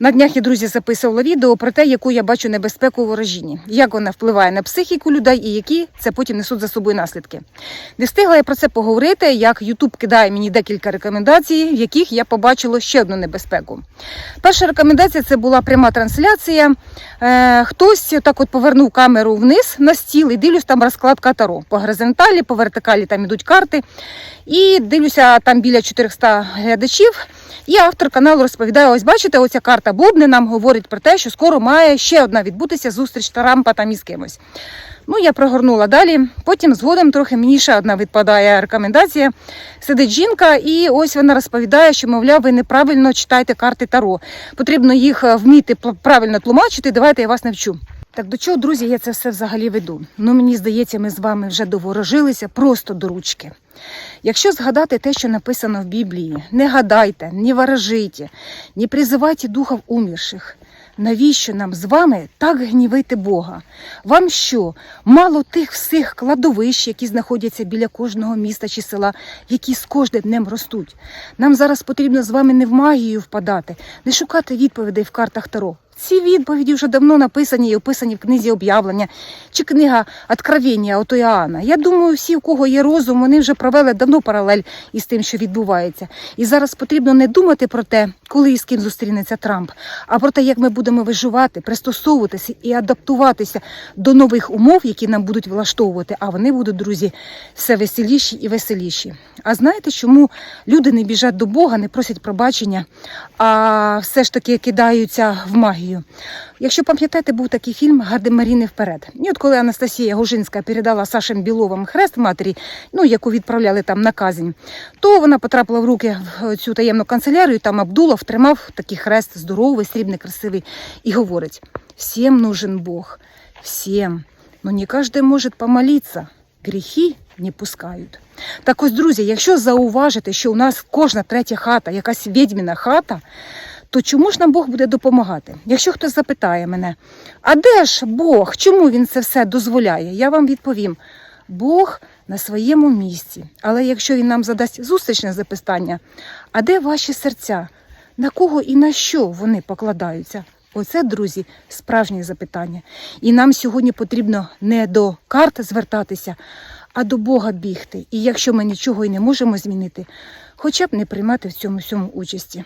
На днях я, друзі, записувала відео про те, яку я бачу небезпеку ворожінні, як вона впливає на психіку людей і які це потім несуть за собою наслідки. Не встигла я про це поговорити, як Ютуб кидає мені декілька рекомендацій, в яких я побачила ще одну небезпеку. Перша рекомендація це була пряма трансляція. Е, хтось так от повернув камеру вниз на стіл і дивлюсь, там розкладка таро. По горизонталі, по вертикалі там ідуть карти. І дивлюся, там біля 400 глядачів. І автор каналу розповідає: ось бачите, оця карта Бубни нам говорить про те, що скоро має ще одна відбутися зустріч Тарампа там із кимось. Ну, я прогорнула далі. Потім згодом трохи мені ще одна відпадає рекомендація. Сидить жінка, і ось вона розповідає, що, мовляв, ви неправильно читаєте карти Таро. Потрібно їх е, вміти правильно тлумачити. Давайте я вас навчу. Так до чого, друзі, я це все взагалі веду? Ну, мені здається, ми з вами вже доворожилися просто до ручки. Якщо згадати те, що написано в Біблії, не гадайте, не ворожите, не призивайте духов умерших. Навіщо нам з вами так гнівити Бога? Вам що, мало тих всіх кладовищ, які знаходяться біля кожного міста чи села, які з кожним днем ростуть? Нам зараз потрібно з вами не в магію впадати, не шукати відповідей в картах Таро. Ці відповіді вже давно написані і описані в книзі об'явлення чи книга Откровення ото Іоанна. Я думаю, всі, у кого є розум, вони вже провели давно паралель із тим, що відбувається. І зараз потрібно не думати про те, коли і з ким зустрінеться Трамп, а про те, як ми будемо виживати, пристосовуватися і адаптуватися до нових умов, які нам будуть влаштовувати. А вони будуть, друзі, все веселіші і веселіші. А знаєте, чому люди не біжать до Бога, не просять пробачення, а все ж таки кидаються в магію? Якщо пам'ятаєте, був такий фільм Гардемаріни вперед. І от коли Анастасія Гужинська передала Сашем Біловим хрест матері, ну яку відправляли там на казнь, то вона потрапила в руки в цю таємну канцелярію. Там Абдулов тримав такий хрест здоровий, срібний, красивий, і говорить: всім нужен Бог, всім. Но не кожен може помолитися. Гріхи не пускають. Так ось, друзі, якщо зауважити, що у нас кожна третя хата, якась відьміна хата, то чому ж нам Бог буде допомагати? Якщо хтось запитає мене, а де ж Бог? Чому він це все дозволяє? Я вам відповім: Бог на своєму місці. Але якщо він нам задасть зустрічне запитання, а де ваші серця? На кого і на що вони покладаються? Оце, друзі, справжнє запитання. І нам сьогодні потрібно не до карт звертатися, а до Бога бігти. І якщо ми нічого і не можемо змінити, хоча б не приймати в цьому всьому участі.